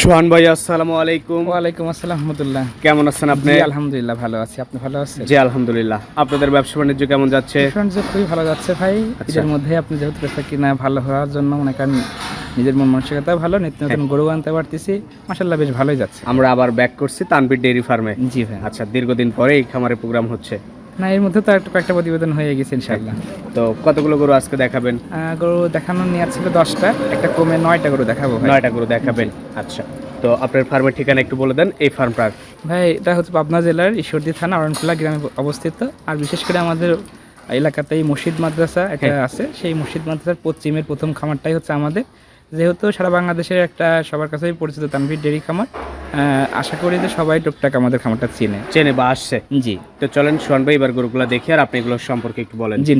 সোহান ভাই আসসালামু আলাইকুম। ওয়ালাইকুম আসসালাম রহমতুল্লাহ। কেমন আছেন আপনি? আলহামদুলিল্লাহ ভালো আছি। আপনি ভালো আছেন? জি আলহামদুলিল্লাহ। আপনাদের ব্যবসা বাণিজ্য কেমন যাচ্ছে? ফ্রেন্ডস খুবই ভালো যাচ্ছে ভাই। আচ্ছা। এর মধ্যে আপনি যেহেতু পেশা কিনা ভালো হওয়ার জন্য মনে করেন নিজের মন মানসিকতা ভালো নিত্য নতুন হ্যাঁ। গরু আনতে পারতেছি। মাসাল্লাহ বেশ ভালোই যাচ্ছে। আমরা আবার ব্যাক করছি তানবির ডেইরি ফার্মে। জি ভাই। আচ্ছা দীর্ঘদিন পরে এই খামারে প্রোগ্রাম হচ্ছে। না এর মধ্যে তো একটু কয়েকটা প্রতিবেদন হয়ে গেছে ইনশাল্লাহ তো কতগুলো গরু আজকে দেখাবেন? গরু দেখানো নেওয়ার ছিল দশটা একটা কমে নয়টা গরু দেখাবো নয়টা গরু দেখাবেন আচ্ছা। তো আপনার ফার্মের ঠিকানা একটু বলে দেন এই ফার্মটার ভাই এটা হচ্ছে পাবনা জেলার ঈশ্বরদী থানা অরণখোলা গ্রামে অবস্থিত। আর বিশেষ করে আমাদের এলাকাতেই মসজিদ মাদ্রাসা একটা হ্যাঁ। আছে। সেই মসজিদ মাদ্রাসার পশ্চিমের প্রথম খামারটাই হচ্ছে আমাদের। যেহেতু সারা বাংলাদেশের একটা সবার কাছেই পরিচিত তানভীর ডেরি খামার আশা করি যে সবাই টুকটাক আমাদের খামারটা চিনে। চেনে বা আসছে। জি। তো চলেন সোহান ভাই এবার গরুগুলো দেখি আর আপনি এগুলোর সম্পর্কে একটু বলেন। জি।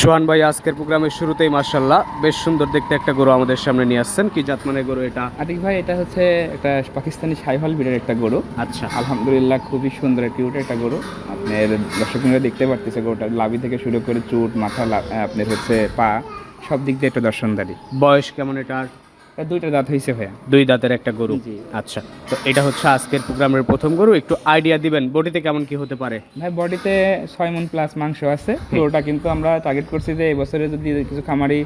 সোহান ভাই আজকের প্রোগ্রামের শুরুতেই মার্শাল্লাহ বেশ সুন্দর দেখতে একটা গরু আমাদের সামনে নিয়ে আসছেন। কি জাত মানে গরু এটা? আতিক ভাই এটা হচ্ছে একটা পাকিস্তানি সাইহল বিডের একটা গরু। আচ্ছা। আলহামদুলিল্লাহ খুবই সুন্দর কিউট একটা গরু। আপনার দর্শক দেখতে পারতেছে গরুটা লাভি থেকে শুরু করে চুট মাথা আপনার হচ্ছে পা। সব দিক দিয়ে একটা দর্শনদারি। বয়স কেমন এটার এটা দুইটা দাঁত হয়েছে ভাইয়া। দুই দাঁতের একটা গরু। আচ্ছা তো এটা হচ্ছে আজকের প্রোগ্রামের প্রথম গরু একটু আইডিয়া দিবেন বডিতে কেমন কি হতে পারে? ভাই বডিতে ছয় মন প্লাস মাংস আছে। তো ওটা কিন্তু আমরা টার্গেট করছি যে এবছরে বছরে যদি কিছু খামারি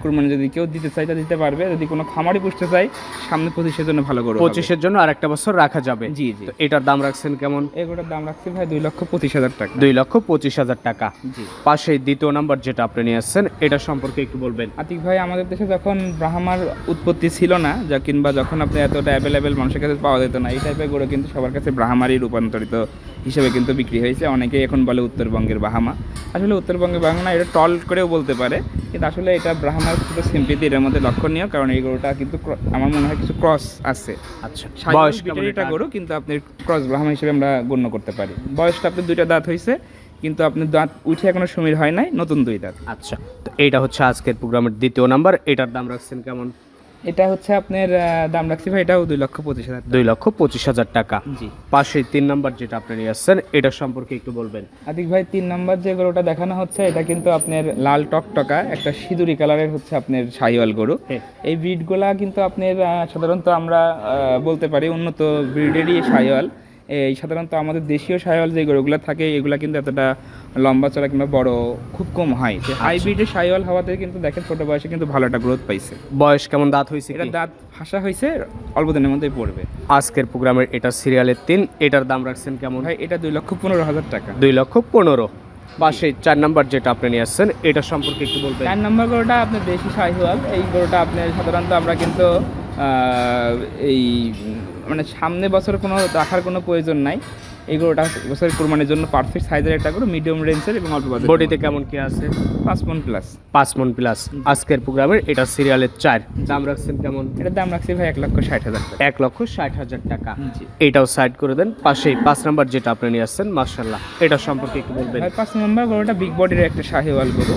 কুরবানি যদি কেউ দিতে চাই তা দিতে পারবে। যদি কোনো খামারি পুষতে চাই সামনে পঁচিশের জন্য ভালো গরু পঁচিশের জন্য আর একটা বছর রাখা যাবে। জি জি। এটার দাম রাখছেন কেমন? এই গরুটার দাম রাখছি ভাই দুই লক্ষ পঁচিশ হাজার টাকা। দুই লক্ষ পঁচিশ হাজার টাকা। জি। পাশে দ্বিতীয় নাম্বার যেটা আপনি নিয়ে আসছেন এটা সম্পর্কে একটু বলবেন। আতিক ভাই আমাদের দেশে যখন ব্রাহ্মার উৎপত্তি ছিল না যা কিংবা যখন আপনি এতটা অ্যাভেলেবেল মানুষের কাছে পাওয়া যেত না এই টাইপের গরু কিন্তু সবার কাছে ব্রাহ্মারই রূপান্তরিত হিসেবে কিন্তু বিক্রি হয়েছে। অনেকেই এখন বলে উত্তরবঙ্গের বাহামা আসলে উত্তরবঙ্গের বাহামা এটা টল করেও বলতে পারে। কিন্তু আসলে এটা ব্রাহ্মার কিছু সিম্পিতি এর মধ্যে লক্ষণীয় কারণ এই গরুটা কিন্তু আমার মনে হয় কিছু ক্রস আছে। আচ্ছা বয়স এটা? গরু কিন্তু আপনি ক্রস ব্রাহ্মা হিসেবে আমরা গণ্য করতে পারি। বয়সটা আপনি দুইটা দাঁত হয়েছে কিন্তু আপনি দাঁত উঠে এখনও সমীর হয় নাই নতুন দুই দাঁত। আচ্ছা তো এটা হচ্ছে আজকের প্রোগ্রামের দ্বিতীয় নাম্বার এটার দাম রাখছেন কেমন? এটা হচ্ছে আপনার দাম রাখছি ভাই এটাও দুই লক্ষ পঁচিশ হাজার দুই লক্ষ পঁচিশ হাজার টাকা। জি। পাশে তিন নাম্বার যেটা আপনি নিয়ে আসছেন এটা সম্পর্কে একটু বলবেন। আদিক ভাই তিন নাম্বার যে গরুটা দেখানো হচ্ছে এটা কিন্তু আপনার লাল টক টকা একটা সিঁদুরি কালারের হচ্ছে আপনার সাইওয়াল গরু। হ্যাঁ। এই ব্রিডগুলা কিন্তু আপনার সাধারণত আমরা বলতে পারি উন্নত ব্রিডেরই সাইওয়াল। এই সাধারণত আমাদের দেশীয় সাইওয়াল যে গরুগুলো থাকে এগুলা কিন্তু এতটা লম্বা চড়া কিংবা বড় খুব কম হয়। হাই ব্রিডের সাইওয়াল হওয়াতে কিন্তু দেখেন ছোট বয়সে কিন্তু ভালো একটা গ্রোথ পাইছে। বয়স কেমন দাঁত হয়েছে এটা দাঁত ফাঁসা হয়েছে অল্প দিনের মধ্যেই পড়বে। আজকের প্রোগ্রামের এটা সিরিয়ালের তিন এটার দাম রাখছেন কেমন? ভাই এটা দুই লক্ষ পনেরো হাজার টাকা। দুই লক্ষ পনেরো। পাশে চার নাম্বার যেটা আপনি নিয়ে আসছেন এটা সম্পর্কে একটু বলবেন। চার নম্বর গরুটা আপনার দেশি শাহিওয়াল এই গরুটা আপনার সাধারণত আমরা কিন্তু এই মানে সামনে বছর কোনো রাখার কোনো প্রয়োজন নাই। এই গরুটা বছরের কোরবানির জন্য পারফেক্ট সাইজের একটা গরু মিডিয়াম রেঞ্জের এবং অল্প বাজেট বডিতে কেমন কি আছে? পাঁচ মন প্লাস পাঁচ মন প্লাস আজকের প্রোগ্রামের এটা সিরিয়ালের চার। দাম রাখছেন কেমন? এটার দাম রাখছি ভাই এক লক্ষ ষাট হাজার টাকা। এক লক্ষ ষাট হাজার টাকা। এটাও সাইড করে দেন। পাশেই পাঁচ নাম্বার যেটা আপনি নিয়ে আসছেন মার্শাল্লাহ এটা সম্পর্কে একটু বলবেন। ভাই পাঁচ নম্বর গরুটা বিগ বডির একটা শাহিওয়াল গরু।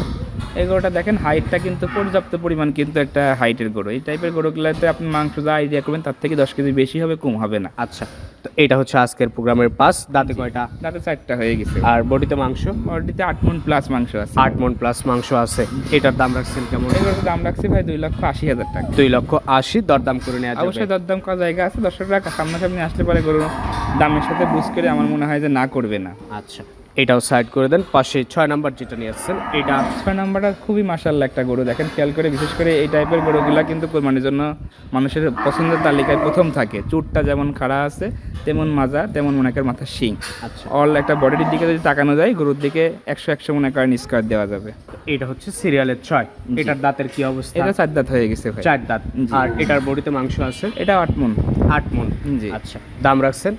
এই গরুটা দেখেন হাইটটা কিন্তু পর্যাপ্ত পরিমাণ কিন্তু একটা হাইটের গরু। এই টাইপের গরুগুলোতে আপনি মাংস যা আইডিয়া করবেন তার থেকে দশ কেজি বেশি হবে কম হবে না। আচ্ছা তো এটা হচ্ছে আজকের প্রোগ্রামের পাস দাঁতে কয়টা? দাঁতে চারটা হয়ে গেছে। আর বডিতে মাংস? বডিতে আট মন প্লাস মাংস আছে। আট মন প্লাস মাংস আছে। এটার দাম রাখছেন কেমন? এগুলোর দাম রাখছি ভাই দুই লক্ষ আশি হাজার টাকা। দুই লক্ষ আশি দরদাম করে নেওয়া অবশ্যই দরদাম করা জায়গা আছে দর্শকরা সামনাসামনি আসতে পারে গরু দামের সাথে বুঝ করে আমার মনে হয় যে না করবে না। আচ্ছা। এটাও সাইড করে দেন পাশে ছয় নাম্বার যেটা নিয়ে আসছেন এটা ছয় নাম্বারটা খুবই মাসাল্লাহ একটা গরু দেখেন খেয়াল করে বিশেষ করে এই টাইপের গরুগুলা কিন্তু কোরবানির জন্য মানুষের পছন্দের তালিকায় প্রথম থাকে। চুটটা যেমন খাড়া আছে তেমন মাজা তেমন মনে করেন মাথার শিং। আচ্ছা। অল একটা বডির দিকে যদি তাকানো যায় গরুর দিকে একশো একশো মনে করেন স্কোয়ার দেওয়া যাবে। এটা হচ্ছে সিরিয়ালের ছয়। এটার দাঁতের কি অবস্থা? এটা চার দাঁত হয়ে গেছে চার দাঁত। আর এটার বডিতে মাংস আছে? এটা আট মন। আট মন। জি। আচ্ছা দাম রাখছেন?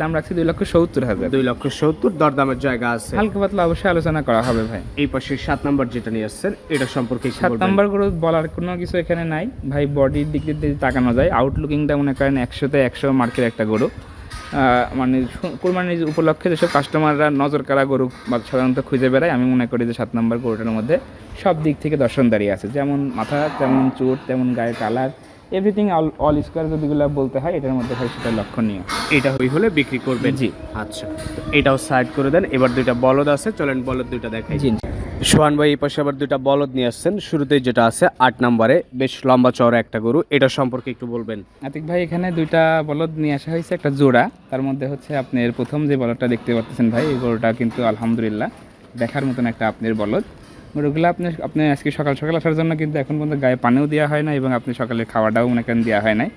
দাম রাখছি দুই লক্ষ সত্তর হাজার। দুই লক্ষ সত্তর দরদামের জায়গা আছে। হালকা পাতলা অবশ্যই আলোচনা করা হবে ভাই। এই পাশে সাত নাম্বার যেটা নিয়ে আসছেন এটা সম্পর্কে সাত। নাম্বার করে বলার কোনো কিছু এখানে নাই। ভাই বডির দিক দিয়ে তাকানো যায়। আউটলুকিংটা মনে করেন একশোতে একশো মার্কের একটা গরু। মানে কোরবানির উপলক্ষে যেসব কাস্টমাররা নজর কাড়া গরু বা সাধারণত খুঁজে বেড়ায় আমি মনে করি যে সাত নম্বর গরুটার মধ্যে সব দিক থেকে দর্শন দাঁড়িয়ে আছে। যেমন মাথা তেমন চোট তেমন গায়ের colour everything all all square যদিগুলো বলতে হয় এটার মধ্যে ভাই সেটা লক্ষণীয়। এটা হই হলে বিক্রি করবেন। জি। আচ্ছা। তো এটাও সাইড করে দেন। এবার দুইটা বলদ আছে চলেন বলদ দুইটা দেখাই। জি সোহান ভাই এই পাশে আবার দুইটা বলদ নিয়ে আসছেন। শুরুতেই যেটা আছে আট নম্বরে বেশ লম্বা চওড়া একটা গরু। এটা সম্পর্কে একটু বলবেন। আতিক ভাই এখানে দুইটা বলদ নিয়ে আসা হয়েছে একটা জোড়া। তার মধ্যে হচ্ছে আপনার প্রথম যে বলদটা দেখতে পাচ্ছেন ভাই এই গরুটা কিন্তু আলহামদুলিল্লাহ দেখার মতন একটা আপনার বলদ। গরুগুলো আপনি আপনি আজকে সকাল সকাল আসার জন্য কিন্তু এখন পর্যন্ত গায়ে পানিও দেওয়া হয় না এবং আপনি সকালে খাওয়াটাও মনে করেন দেওয়া হয় নাই।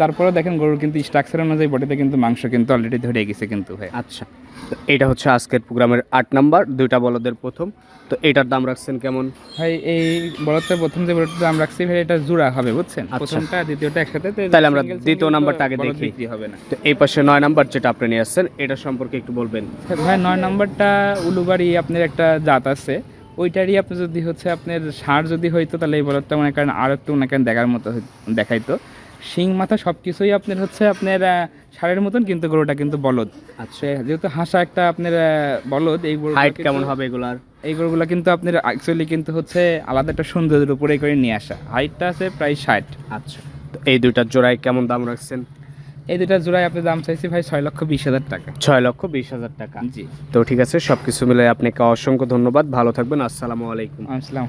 তারপরেও দেখেন গরুর কিন্তু স্ট্রাকচার অনুযায়ী বডিতে কিন্তু মাংস কিন্তু অলরেডি ধরে গেছে কিন্তু ভাই। আচ্ছা। তো এটা হচ্ছে আজকের প্রোগ্রামের আট নাম্বার দুইটা বলদের প্রথম। তো এটার দাম রাখছেন কেমন? ভাই এই বলদটা প্রথম যে বলদটা দাম রাখছি ভাই এটা জোড়া হবে বুঝছেন? আচ্ছা। প্রথমটা দ্বিতীয়টা একসাথে তাহলে আমরা দ্বিতীয় নাম্বারটা আগে দেখি। হবে না। তো এই পাশে নয় নাম্বার যেটা আপনি নিয়ে আসছেন এটা সম্পর্কে একটু বলবেন। ভাই নয় নাম্বারটা উলুবাড়ি আপনার একটা জাত আছে। ওইটারই আপনি যদি হচ্ছে আপনার সার যদি হইতো তাহলে এই বলদটা মনে করেন আর একটু মনে করেন দেখার মতো দেখাইতো। শিং মাথা সব কিছুই আপনার হচ্ছে আপনার ষাঁড়ের মতন কিন্তু গরুটা কিন্তু বলদ। আচ্ছা। যেহেতু হাসা একটা আপনার বলদ এই গরু হাইট কেমন হবে এগুলার? এই গরুগুলো কিন্তু আপনার অ্যাকচুয়ালি কিন্তু হচ্ছে আলাদা একটা সৌন্দর্যের উপরে করে নিয়ে আসা। হাইটটা আছে প্রায় ষাট। আচ্ছা। তো এই দুইটার জোড়ায় কেমন দাম রাখছেন? এই দুটা জোড়ায় আপনি দাম চাইছি ভাই ছয় লক্ষ বিশ হাজার টাকা। ছয় লক্ষ বিশ হাজার টাকা। জি। তো ঠিক আছে সব কিছু মিলে আপনাকে অসংখ্য ধন্যবাদ। ভালো থাকবেন। আসসালামু আলাইকুম। আসসালাম